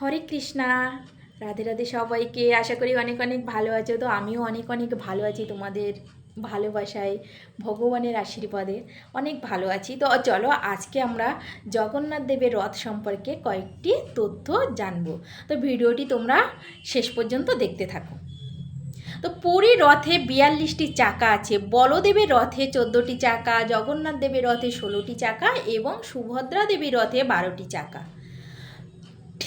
হরে কৃষ্ণা, রাধে রাধে সবাইকে। আশা করি অনেক অনেক ভালো আছো। তো আমিও অনেক অনেক ভালো আছি তোমাদের ভালোবাসায়, ভগবানের আশীর্বাদে অনেক ভালো আছি। তো চলো আজকে আমরা জগন্নাথ দেবের রথ সম্পর্কে কয়েকটি তথ্য জানব। তো ভিডিওটি তোমরা শেষ পর্যন্ত দেখতে থাকো। তো পুরী রথে বিয়াল্লিশটি চাকা আছে। বলদেবের রথে চোদ্দোটি চাকা, জগন্নাথ দেবের রথে ষোলোটি চাকা এবং সুভদ্রা দেবীর রথে বারোটি চাকা।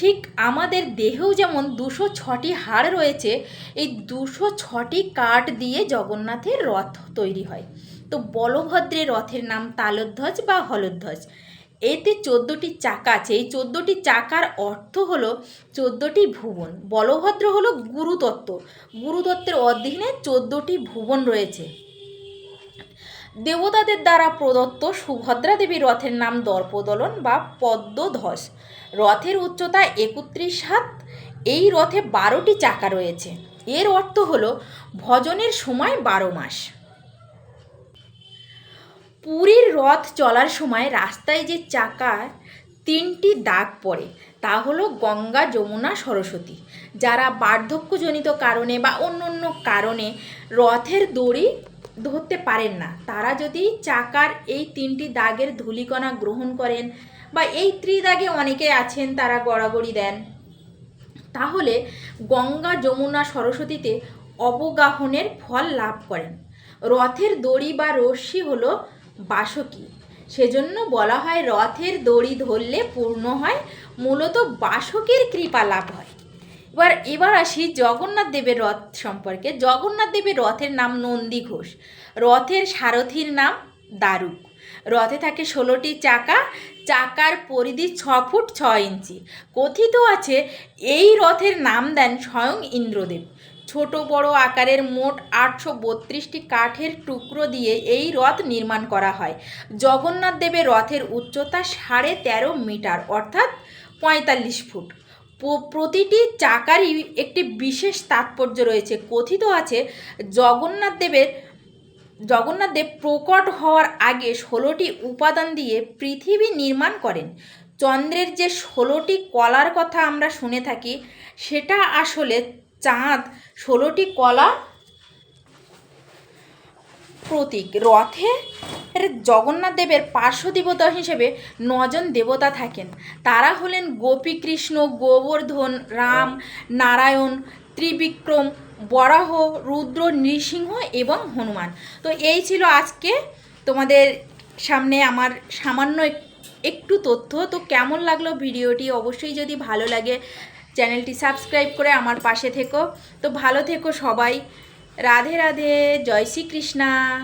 ঠিক আমাদের দেহেও যেমন দুশো ছটি হাড় রয়েছে, এই দুশো ছটি কাঠ দিয়ে জগন্নাথের রথ তৈরি হয়। তো বলভদ্রের রথের নাম তালধ্বজ বা হলধ্বজ। এতে চোদ্দোটি চাকা আছে। এই চোদ্দোটি চাকার অর্থ হলো চোদ্দোটি ভুবন। বলভদ্র হলো গুরুতত্ত্ব গুরুতত্ত্বের অধীনে চোদ্দোটি ভুবন রয়েছে। দেবতাদের দ্বারা প্রদত্ত সুভদ্রা দেবীর রথের নাম দর্পদলন বা পদ্মধ্বজ রথের উচ্চতা একত্রিশ হাত। এই রথে বারোটি চাকা রয়েছে। এর অর্থ হলো ভজনের সময় বারো মাস। পুরীর রথ চলার সময় রাস্তায় যে চাকার তিনটি দাগ পড়ে, তা হলো গঙ্গা, যমুনা, সরস্বতী। যারা বার্ধক্যজনিত কারণে বা অন্য অন্য কারণে রথের দড়ি ধরতে পারেন না। তারা যদি চাকার এই তিনটি দাগের ধূলিকণা গ্রহণ করেন বা এই ত্রিদাগে অনেকে আছেন, তারা গড়াগড়ি দেন, তাহলে গঙ্গা যমুনা সরস্বতীতে অবগাহনের ফল লাভ করেন। রথের দড়ি বা রশ্মি হলো বাসকী। সেজন্য বলা হয় রথের দড়ি ধরলে পূর্ণ হয়, মূলত বাসকের কৃপা লাভ হয়। এবার এবার আসি জগন্নাথ দেবের রথ সম্পর্কে। জগন্নাথ দেবের রথের নাম নন্দী ঘোষ। রথের সারথীর নাম দারুক। রথে থাকে ষোলোটি চাকা। চাকার পরিধি ছ ফুট ছ ইঞ্চি। কথিত আছে এই রথের নাম দেন স্বয়ং ইন্দ্রদেব। ছোট বড় আকারের মোট আটশো বত্রিশটি কাঠের টুকরো দিয়ে এই রথ নির্মাণ করা হয়। জগন্নাথ দেবের রথের উচ্চতা সাড়ে তেরো মিটার, অর্থাৎ পঁয়তাল্লিশ ফুট। প্রতিটি চাকারই একটি বিশেষ তাৎপর্য রয়েছে। কথিত আছে, জগন্নাথ দেবের জগন্নাথ দেব প্রকট হওয়ার আগে ষোলোটি উপাদান দিয়ে পৃথিবী নির্মাণ করেন। চন্দ্রের যে ষোলোটি কলার কথা আমরা শুনে থাকি, সেটা আসলে চাঁদ। ষোলোটি কলা প্রতীক। রথে এর জগন্নাথ দেবের পার্শ্ব দেবতা হিসেবে নজন দেবতা থাকেন। তারা হলেন গোপীকৃষ্ণ, গোবর্ধন, রাম, নারায়ণ, ত্রিবিক্রম, বরাহ, রুদ্র, নৃসিংহ এবং হনুমান। তো এই ছিল আজকে তোমাদের সামনে আমার সামান্য এক- একটু তথ্য। তো কেমন লাগল ভিডিওটি? অবশ্যই যদি ভালো লাগে, চ্যানেলটি সাবস্ক্রাইব করে আমার পাশে থেকো। তো ভালো থেকো সবাই। রাধে রাধে, জয় শ্রীকৃষ্ণা।